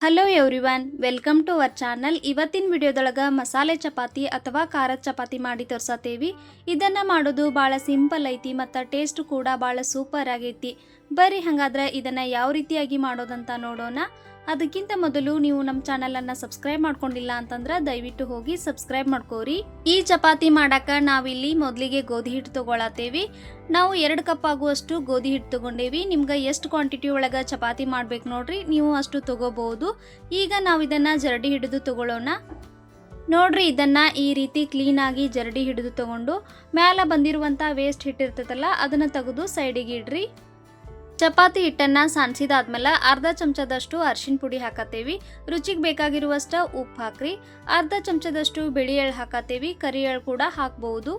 Hello everyone welcome to our channel ಇವತ್ತಿನ ವಿಡಿಯೋದೊಳಗೆ ಮಸಾಲೆ ಚಪಾತಿ ಅಥವಾ ಖಾರದ ಚಪಾತಿ ಮಾಡಿ ತೋರ್ಸತ್ತೇವಿ ಇದನ್ನು ಮಾಡೋದು ಭಾಳ ಸಿಂಪಲ್ ಐತಿ ಮತ್ತು ಟೇಸ್ಟ್ ಕೂಡ ಭಾಳ ಸೂಪರ್ ಆಗೈತಿ. ಬರ್ರಿ ಹಾಗಾದ್ರೆ ಇದನ್ನು ಯಾವ ರೀತಿಯಾಗಿ ಮಾಡೋದಂತ ನೋಡೋಣ. ಅದಕ್ಕಿಂತ ಮೊದಲು ನೀವು ನಮ್ಮ ಚಾನಲನ್ನು ಸಬ್ಸ್ಕ್ರೈಬ್ ಮಾಡ್ಕೊಂಡಿಲ್ಲ ಅಂತಂದ್ರೆ ದಯವಿಟ್ಟು ಹೋಗಿ ಸಬ್ಸ್ಕ್ರೈಬ್ ಮಾಡ್ಕೋರಿ. ಈ ಚಪಾತಿ ಮಾಡಾಕ ನಾವಿಲ್ಲಿ ಮೊದಲಿಗೆ ಗೋಧಿ ಹಿಟ್ಟು ತಗೊಳತೇವಿ ನಾವು ಎರಡು ಕಪ್ ಆಗುವಷ್ಟು ಗೋಧಿ ಹಿಟ್ಟು ತಗೊಂಡೇವಿ. ನಿಮ್ಗೆ ಎಷ್ಟು ಕ್ವಾಂಟಿಟಿ ಒಳಗೆ ಚಪಾತಿ ಮಾಡ್ಬೇಕು ನೋಡ್ರಿ, ನೀವು ಅಷ್ಟು ತಗೋಬಹುದು. ಈಗ ನಾವು ಇದನ್ನ ಜರಡಿ ಹಿಡಿದು ತಗೊಳ್ಳೋಣ ನೋಡ್ರಿ, ಇದನ್ನ ಈ ರೀತಿ ಕ್ಲೀನಾಗಿ ಜರಡಿ ಹಿಡಿದು ತಗೊಂಡು, ಮ್ಯಾಲ ಬಂದಿರುವಂಥ ವೇಸ್ಟ್ ಹಿಟ್ಟಿರ್ತೈತಲ್ಲ, ಅದನ್ನ ತೆಗೆದು ಸೈಡಿಗೆ ಇಡ್ರಿ. ಚಪಾತಿ ಹಿಟ್ಟನ್ನ ಸಾಣಿಸಿದಾದ್ಮೇಲೆ ಅರ್ಧ ಚಮಚದಷ್ಟು ಅರಿಶಿನ ಪುಡಿ ಹಾಕತ್ತೇವಿ. ರುಚಿಗೆ ಬೇಕಾಗಿರುವಷ್ಟ ಉಪ್ಪು ಹಾಕ್ರಿ. ಅರ್ಧ ಚಮಚದಷ್ಟು ಬಿಳಿ ಎಳ್ಳು ಹಾಕತ್ತೇವಿ. ಕರಿ ಎಳ್ಳು ಕೂಡ ಹಾಕ್ಬಹುದು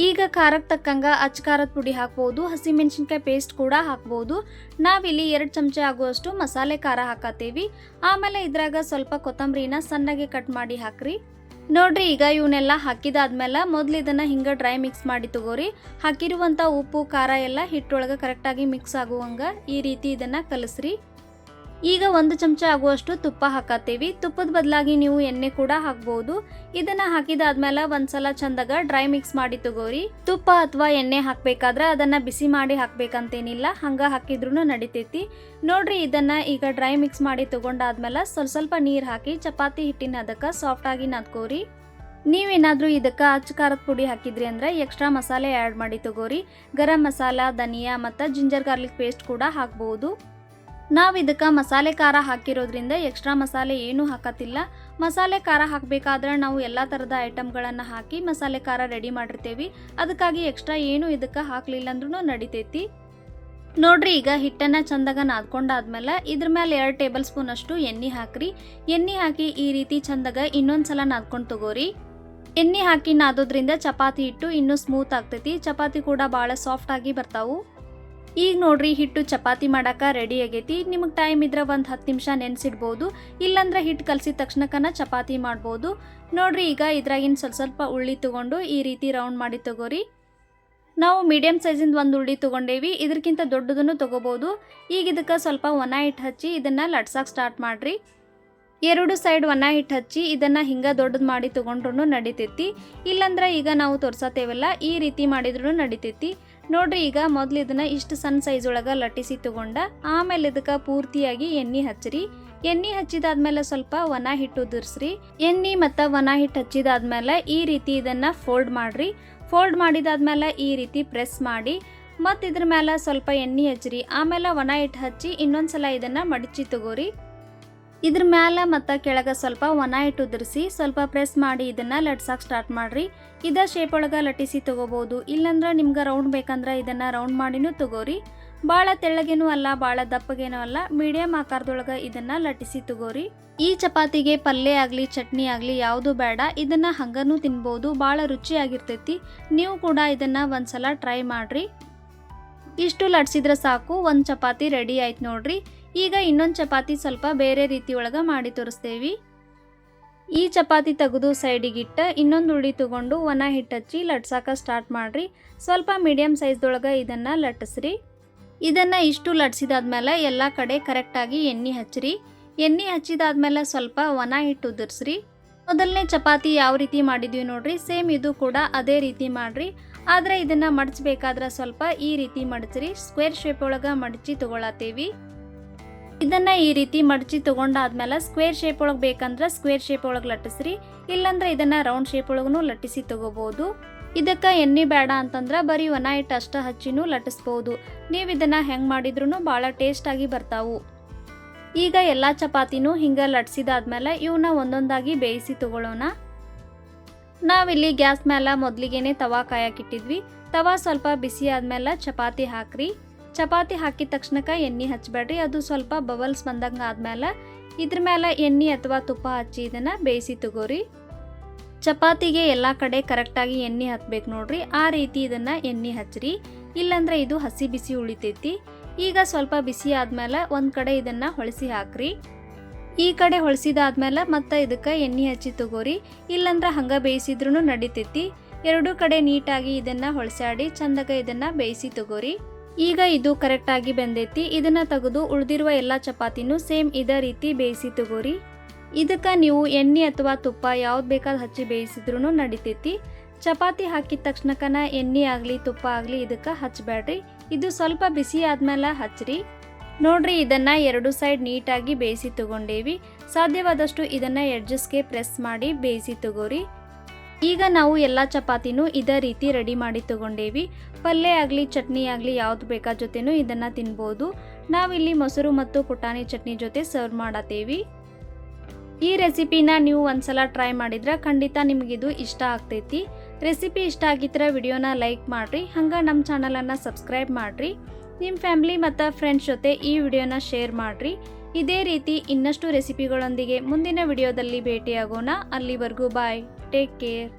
ಈಗ ಖಾರಕ್ಕೆ ತಕ್ಕಂಗ ಅಚ್ಚ ಖಾರದ ಪುಡಿ ಹಾಕ್ಬೋದು. ಹಸಿಮೆಣಸಿನ್ಕಾಯಿ ಪೇಸ್ಟ್ ಕೂಡ ಹಾಕ್ಬೋದು. ನಾವಿಲ್ಲಿ ಎರಡು ಚಮಚ ಆಗುವಷ್ಟು ಮಸಾಲೆ ಖಾರ ಹಾಕತ್ತೇವಿ. ಆಮೇಲೆ ಇದ್ರಾಗ ಸ್ವಲ್ಪ ಕೊತ್ತಂಬರಿನ ಸಣ್ಣಗೆ ಕಟ್ ಮಾಡಿ ಹಾಕ್ರಿ. ನೋಡ್ರಿ, ಈಗ ಇವನ್ನೆಲ್ಲ ಹಾಕಿದಾದ್ಮೇಲೆ ಮೊದ್ಲು ಇದನ್ನ ಹಿಂಗ ಡ್ರೈ ಮಿಕ್ಸ್ ಮಾಡಿ ತಗೋರಿ. ಹಾಕಿರುವಂತ ಉಪ್ಪು, ಖಾರ ಎಲ್ಲ ಹಿಟ್ಟೊಳಗೆ ಕರೆಕ್ಟಾಗಿ ಮಿಕ್ಸ್ ಆಗುವಂಗ ಈ ರೀತಿ ಇದನ್ನ ಕಲಸ್ರಿ. ಈಗ ಒಂದು ಚಮಚ ಆಗುವಷ್ಟು ತುಪ್ಪ ಹಾಕತ್ತೀವಿ. ತುಪ್ಪದ ಬದಲಾಗಿ ನೀವು ಎಣ್ಣೆ ಕೂಡ ಹಾಕ್ಬೋದು. ಇದನ್ನ ಹಾಕಿದಾದ್ಮೇಲೆ ಒಂದ್ಸಲ ಚಂದಾಗ ಡ್ರೈ ಮಿಕ್ಸ್ ಮಾಡಿ ತಗೋರಿ. ತುಪ್ಪ ಅಥವಾ ಎಣ್ಣೆ ಹಾಕ್ಬೇಕಾದ್ರೆ ಅದನ್ನ ಬಿಸಿ ಮಾಡಿ ಹಾಕ್ಬೇಕಂತೇನಿಲ್ಲ. ಹಂಗ ಹಾಕಿದ್ರು ನಡಿತೈತಿ. ನೋಡ್ರಿ, ಇದನ್ನ ಈಗ ಡ್ರೈ ಮಿಕ್ಸ್ ಮಾಡಿ ತಗೊಂಡಾದ್ಮೇಲೆ ಸ್ವಲ್ಪ ಸ್ವಲ್ಪ ನೀರು ಹಾಕಿ ಚಪಾತಿ ಹಿಟ್ಟಿನ ಅದಕ್ಕೆ ಸಾಫ್ಟ್ ಆಗಿ ನಾದ್ಕೋರಿ. ನೀವೇನಾದರೂ ಇದಕ್ಕೆ ಅಚ್ಚ ಖಾರದ ಪುಡಿ ಹಾಕಿದ್ರಿ ಅಂದ್ರೆ ಎಕ್ಸ್ಟ್ರಾ ಮಸಾಲೆ ಆ್ಯಡ್ ಮಾಡಿ ತಗೋರಿ. ಗರಂ ಮಸಾಲ, ಧನಿಯಾ ಮತ್ತು ಜಿಂಜರ್ ಗಾರ್ಲಿಕ್ ಪೇಸ್ಟ್ ಕೂಡ ಹಾಕ್ಬೋದು. ನಾವು ಇದಕ್ಕೆ ಮಸಾಲೆ ಖಾರ ಹಾಕಿರೋದ್ರಿಂದ ಎಕ್ಸ್ಟ್ರಾ ಮಸಾಲೆ ಏನೂ ಹಾಕತ್ತಿಲ್ಲ. ಮಸಾಲೆ ಖಾರ ಹಾಕಬೇಕಾದ್ರೆ ನಾವು ಎಲ್ಲ ಥರದ ಐಟಮ್ಗಳನ್ನು ಹಾಕಿ ಮಸಾಲೆ ಖಾರ ರೆಡಿ ಮಾಡಿರ್ತೇವೆ. ಅದಕ್ಕಾಗಿ ಎಕ್ಸ್ಟ್ರಾ ಏನು ಇದಕ್ಕೆ ಹಾಕಲಿಲ್ಲ ಅಂದ್ರೂ ನಡಿತೈತಿ. ನೋಡ್ರಿ, ಈಗ ಹಿಟ್ಟನ್ನು ಚಂದಾಗ ನಾದ್ಕೊಂಡಾದ್ಮೇಲೆ ಇದ್ರ ಮೇಲೆ ಎರಡು ಟೇಬಲ್ ಸ್ಪೂನ್ ಅಷ್ಟು ಎಣ್ಣೆ ಹಾಕ್ರಿ. ಎಣ್ಣೆ ಹಾಕಿ ಈ ರೀತಿ ಚಂದಾಗ ಇನ್ನೊಂದ್ಸಲ ನಾದ್ಕೊಂಡು ತಗೋರಿ. ಎಣ್ಣೆ ಹಾಕಿ ನಾದೋದ್ರಿಂದ ಚಪಾತಿ ಹಿಟ್ಟು ಇನ್ನೂ ಸ್ಮೂತ್ ಆಗ್ತೈತಿ. ಚಪಾತಿ ಕೂಡ ಭಾಳ ಸಾಫ್ಟ್ ಆಗಿ ಬರ್ತಾವು. ಈಗ ನೋಡ್ರಿ, ಹಿಟ್ಟು ಚಪಾತಿ ಮಾಡಾಕ ರೆಡಿ ಆಗೈತಿ. ನಿಮಗೆ ಟೈಮ್ ಇದ್ರೆ ಒಂದು ಹತ್ತು ನಿಮಿಷ ನೆನೆಸಿಡ್ಬೋದು. ಇಲ್ಲಾಂದ್ರೆ ಹಿಟ್ಟು ಕಲಸಿದ ತಕ್ಷಣಕ್ಕನ ಚಪಾತಿ ಮಾಡ್ಬೋದು. ನೋಡ್ರಿ, ಈಗ ಇದ್ರಾಗಿನ ಸ್ವಲ್ಪ ಸ್ವಲ್ಪ ಉಳ್ಳಿ ತೊಗೊಂಡು ಈ ರೀತಿ ರೌಂಡ್ ಮಾಡಿ ತಗೋರಿ. ನಾವು ಮೀಡಿಯಮ್ ಸೈಜಿಂದ ಒಂದು ಉಳ್ಳಿ ತೊಗೊಂಡೇವಿ. ಇದಕ್ಕಿಂತ ದೊಡ್ಡದನ್ನು ತೊಗೋಬೋದು. ಈಗ ಇದಕ್ಕೆ ಸ್ವಲ್ಪ ಒಣ ಹಿಟ್ಟು ಹಚ್ಚಿ ಇದನ್ನು ಲಟ್ಸಕ್ಕೆ ಸ್ಟಾರ್ಟ್ ಮಾಡಿರಿ. ಎರಡು ಸೈಡ್ ಒಣ ಹಿಟ್ಟು ಹಚ್ಚಿ ಇದನ್ನು ಹಿಂಗೆ ದೊಡ್ಡದು ಮಾಡಿ ತೊಗೊಂಡ್ರೂ ನಡಿತೈತಿ. ಇಲ್ಲಾಂದ್ರೆ ಈಗ ನಾವು ತೋರ್ಸತ್ತೇವಲ್ಲ ಈ ರೀತಿ ಮಾಡಿದ್ರೂ ನಡಿತೈತಿ. ನೋಡ್ರಿ, ಈಗ ಮೊದ್ಲು ಇದನ್ನ ಇಷ್ಟು ಸಣ್ಣ ಸೈಜ್ ಒಳಗೆ ಲಟ್ಟಿಸಿ ತಗೊಂಡ, ಆಮೇಲೆ ಇದಕ್ಕೆ ಪೂರ್ತಿಯಾಗಿ ಎಣ್ಣೆ ಹಚ್ಚಿರಿ. ಎಣ್ಣೆ ಹಚ್ಚಿದಾದ್ಮೇಲೆ ಸ್ವಲ್ಪ ಒಣ ಹಿಟ್ಟು ಉದುರ್ಸ್ರಿ. ಎಣ್ಣೆ ಮತ್ತು ಒಣ ಹಿಟ್ಟು ಹಚ್ಚಿದಾದ್ಮೇಲೆ ಈ ರೀತಿ ಇದನ್ನ ಫೋಲ್ಡ್ ಮಾಡ್ರಿ. ಫೋಲ್ಡ್ ಮಾಡಿದಾದ್ಮೇಲೆ ಈ ರೀತಿ ಪ್ರೆಸ್ ಮಾಡಿ. ಮತ್ತು ಇದ್ರ ಮೇಲೆ ಸ್ವಲ್ಪ ಎಣ್ಣೆ ಹಚ್ಚಿರಿ. ಆಮೇಲೆ ಒಣ ಹಿಟ್ಟು ಹಚ್ಚಿ ಇನ್ನೊಂದ್ಸಲ ಇದನ್ನ ಮಡಚಿ ತಗೋರಿ. ಇದ್ರ ಮ್ಯಾಲ ಮತ್ತು ಕೆಳಗೆ ಸ್ವಲ್ಪ ಒಣ ಹಿಟ್ಟು ಉದುರಿಸಿ ಸ್ವಲ್ಪ ಪ್ರೆಸ್ ಮಾಡಿ ಇದನ್ನ ಲಟ್ಸಕ್ಕೆ ಸ್ಟಾರ್ಟ್ ಮಾಡ್ರಿ. ಇದ ಶೇಪ್ ಒಳಗೆ ಲಟ್ಟಿಸಿ ತಗೋಬೋದು. ಇಲ್ಲಂದ್ರೆ ನಿಮ್ಗೆ ರೌಂಡ್ ಬೇಕಂದ್ರೆ ಇದನ್ನ ರೌಂಡ್ ಮಾಡಿನೂ ತಗೋರಿ. ಭಾಳ ತೆಳ್ಳಗೇನೂ ಅಲ್ಲ ಭಾಳ ದಪ್ಪಗೇನೂ ಅಲ್ಲ ಮೀಡಿಯಂ ಆಕಾರದೊಳಗೆ ಇದನ್ನ ಲಟ್ಟಿಸಿ ತಗೋರಿ. ಈ ಚಪಾತಿಗೆ ಪಲ್ಯ ಆಗಲಿ, ಚಟ್ನಿ ಆಗಲಿ ಯಾವುದು ಬೇಡ, ಇದನ್ನ ಹಂಗನೂ ತಿನ್ಬೋದು ಭಾಳ ರುಚಿಯಾಗಿರ್ತೈತಿ ನೀವು ಕೂಡ ಇದನ್ನ ಒಂದ್ಸಲ ಟ್ರೈ ಮಾಡ್ರಿ. ಇಷ್ಟು ಲಟ್ಸಿದ್ರೆ ಸಾಕು, ಒಂದು ಚಪಾತಿ ರೆಡಿ ಆಯ್ತು ನೋಡ್ರಿ. ಈಗ ಇನ್ನೊಂದು ಚಪಾತಿ ಸ್ವಲ್ಪ ಬೇರೆ ರೀತಿ ಒಳಗೆ ಮಾಡಿ ತೋರಿಸ್ತೇವೆ. ಈ ಚಪಾತಿ ತೆಗೆದು ಸೈಡಿಗಿಟ್ಟ ಇನ್ನೊಂದು ಉಳಿ ತಗೊಂಡು ಒಣ ಹಿಟ್ಟು ಹಚ್ಚಿ ಲಟ್ಸಾಕ ಸ್ಟಾರ್ಟ್ ಮಾಡಿರಿ. ಸ್ವಲ್ಪ ಮೀಡಿಯಮ್ ಸೈಜ್ದೊಳಗೆ ಇದನ್ನು ಲಟ್ಟಿಸ್ರಿ ಇದನ್ನು ಇಷ್ಟು ಲಟ್ಸಿದಾದ್ಮೇಲೆ ಎಲ್ಲ ಕಡೆ ಕರೆಕ್ಟಾಗಿ ಎಣ್ಣೆ ಹಚ್ಚಿರಿ ಎಣ್ಣೆ ಹಚ್ಚಿದಾದ್ಮೇಲೆ ಸ್ವಲ್ಪ ಒಣ ಹಿಟ್ಟು ಉದುರ್ಸ್ರಿ. ಮೊದಲನೇ ಚಪಾತಿ ಯಾವ ರೀತಿ ಮಾಡಿದ್ವಿ ನೋಡ್ರಿ ಸೇಮ್ ಇದು ಕೂಡ ಅದೇ ರೀತಿ ಮಾಡಿರಿ. ಆದರೆ ಇದನ್ನು ಮಡಚಬೇಕಾದ್ರೆ ಸ್ವಲ್ಪ ಈ ರೀತಿ ಮಡಚ್ರಿ. ಸ್ಕ್ವೇರ್ ಶೇಪ್ ಒಳಗೆ ಮಡಚಿ ತಗೊಳತ್ತೇವಿ. ಇದನ್ನ ಈ ರೀತಿ ಮಡಚಿ ತಗೊಂಡಾದ್ಮೇಲೆ ಸ್ಕ್ವೇರ್ ಶೇಪ್ ಒಳಗೆ ಬೇಕಂದ್ರೆ ಸ್ಕ್ವೇರ್ ಶೇಪ್ ಒಳಗೆ ಲಟ್ಟಿಸ್ರಿ. ಇಲ್ಲಾಂದ್ರೆ ಇದನ್ನ ರೌಂಡ್ ಶೇಪ್ ಒಳಗೂ ಲಟ್ಟಿಸಿ ತಗೋಬಹುದು ಇದಕ್ಕ ಎಣ್ಣೆ ಬೇಡ ಅಂತಂದ್ರೆ ಬರೀ ಒಣ ಹಿಟ್ಟು ಅಷ್ಟ ಹಚ್ಚಿನೂ ಲಟ್ಟಿಸ್ಬೋದು. ನೀವು ಇದನ್ನ ಹೆಂಗೆ ಬಹಳ ಭಾಳ ಆಗಿ ಬರ್ತಾವು. ಈಗ ಎಲ್ಲ ಚಪಾತಿನೂ ಹಿಂಗೆ ಲಟ್ಸಿದಾದ್ಮೇಲೆ ಇವನ್ನ ಒಂದೊಂದಾಗಿ ಬೇಯಿಸಿ ತಗೊಳ್ಳೋಣ ನಾವಿಲ್ಲಿ ಗ್ಯಾಸ್ ಮೇಲೆ ಮೊದಲಿಗೆನೆ ತವಾ ಕಾಯಕ್ಕಿಟ್ಟಿದ್ವಿ ತವಾ ಸ್ವಲ್ಪ ಬಿಸಿ ಆದ್ಮೇಲೆ ಚಪಾತಿ ಹಾಕ್ರಿ. ಚಪಾತಿ ಹಾಕಿದ ತಕ್ಷಣಕ್ಕೆ ಎಣ್ಣೆ ಹಚ್ಚಬೇಡ್ರಿ ಅದು ಸ್ವಲ್ಪ ಬಬಲ್ಸ್ ಬಂದಂಗೆ ಆದಮೇಲೆ ಇದ್ರ ಮೇಲೆ ಎಣ್ಣೆ ಅಥವಾ ತುಪ್ಪ ಹಚ್ಚಿ ಇದನ್ನು ಬೇಯಿಸಿ ತಗೋರಿ. ಚಪಾತಿಗೆ ಎಲ್ಲ ಕಡೆ ಕರೆಕ್ಟಾಗಿ ಎಣ್ಣೆ ಹತ್ಬೇಕು ನೋಡ್ರಿ, ಆ ರೀತಿ ಇದನ್ನು ಎಣ್ಣೆ ಹಚ್ಚಿರಿ ಇಲ್ಲಾಂದ್ರೆ ಇದು ಹಸಿ ಬಿಸಿ ಉಳಿತೈತಿ. ಈಗ ಸ್ವಲ್ಪ ಬಿಸಿ ಆದಮೇಲೆ ಒಂದು ಕಡೆ ಇದನ್ನು ಹೊಳಸಿ ಹಾಕ್ರಿ. ಈ ಕಡೆ ಹೊಳಸಿದಾದ್ಮೇಲೆ ಮತ್ತೆ ಇದಕ್ಕೆ ಎಣ್ಣೆ ಹಚ್ಚಿ ತಗೋರಿ. ಇಲ್ಲಂದ್ರೆ ಹಂಗೆ ಬೇಯಿಸಿದ್ರೂ ನಡಿತೈತಿ. ಎರಡೂ ಕಡೆ ನೀಟಾಗಿ ಇದನ್ನು ಹೊಳಸಾಡಿ ಚಂದಾಗ ಇದನ್ನು ಬೇಯಿಸಿ ತಗೋರಿ. ಈಗ ಇದು ಕರೆಕ್ಟಾಗಿ ಬಂದೈತಿ. ಇದನ್ನು ತೆಗೆದು ಉಳಿದಿರುವ ಎಲ್ಲ ಚಪಾತಿನೂ ಸೇಮ್ ಇದೇ ರೀತಿ ಬೇಯಿಸಿ ತಗೋರಿ. ಇದಕ್ಕೆ ನೀವು ಎಣ್ಣೆ ಅಥವಾ ತುಪ್ಪ ಯಾವ್ದು ಬೇಕಾದ ಹಚ್ಚಿ ಬೇಯಿಸಿದ್ರೂ ನಡಿತೈತಿ. ಚಪಾತಿ ಹಾಕಿದ ತಕ್ಷಣಕ್ಕನ ಎಣ್ಣೆ ಆಗಲಿ, ತುಪ್ಪ ಆಗಲಿ ಇದಕ್ಕೆ ಹಚ್ಚಬೇಡ್ರಿ ಇದು ಸ್ವಲ್ಪ ಬಿಸಿ ಆದ್ಮೇಲೆ ಹಚ್ಚ್ರಿ ನೋಡ್ರಿ, ಇದನ್ನ ಎರಡು ಸೈಡ್ ನೀಟಾಗಿ ಬೇಯಿಸಿ ತಗೊಂಡೇವಿ. ಸಾಧ್ಯವಾದಷ್ಟು ಇದನ್ನ ಎಡ್ಜಸ್ಗೆ ಪ್ರೆಸ್ ಮಾಡಿ ಬೇಯಿಸಿ ತಗೋರಿ. ಈಗ ನಾವು ಎಲ್ಲ ಚಪಾತಿನೂ ಇದೇ ರೀತಿ ರೆಡಿ ಮಾಡಿ ತಗೊಂಡೇವಿ. ಪಲ್ಯ ಆಗಲಿ, ಚಟ್ನಿ ಆಗಲಿ ಯಾವ್ದು ಬೇಕಾ ಜೊತೆನೂ ಇದನ್ನು ತಿನ್ಬೋದು. ನಾವಿಲ್ಲಿ ಮೊಸರು ಮತ್ತು ಪುಟಾಣಿ ಚಟ್ನಿ ಜೊತೆ ಸರ್ವ್ ಮಾಡತ್ತೇವಿ ಈ ರೆಸಿಪಿನ ನೀವು ಒಂದ್ಸಲ ಟ್ರೈ ಮಾಡಿದ್ರೆ ಖಂಡಿತ ನಿಮಗಿದು ಇಷ್ಟ ಆಗ್ತೈತಿ. ರೆಸಿಪಿ ಇಷ್ಟ ಆಗಿದ್ರೆ ವಿಡಿಯೋನ ಲೈಕ್ ಮಾಡಿರಿ, ಹಂಗೆ ನಮ್ಮ ಚಾನಲನ್ನು ಸಬ್ಸ್ಕ್ರೈಬ್ ಮಾಡಿರಿ. ನಿಮ್ಮ ಫ್ಯಾಮಿಲಿ ಮತ್ತು ಫ್ರೆಂಡ್ಸ್ ಜೊತೆ ಈ ವಿಡಿಯೋನ ಶೇರ್ ಮಾಡಿರಿ. ಇದೇ ರೀತಿ ಇನ್ನಷ್ಟು ರೆಸಿಪಿಗಳೊಂದಿಗೆ ಮುಂದಿನ ವಿಡಿಯೋದಲ್ಲಿ ಭೇಟಿಯಾಗೋಣ. ಅಲ್ಲಿವರೆಗೂ ಬಾಯ್. Take care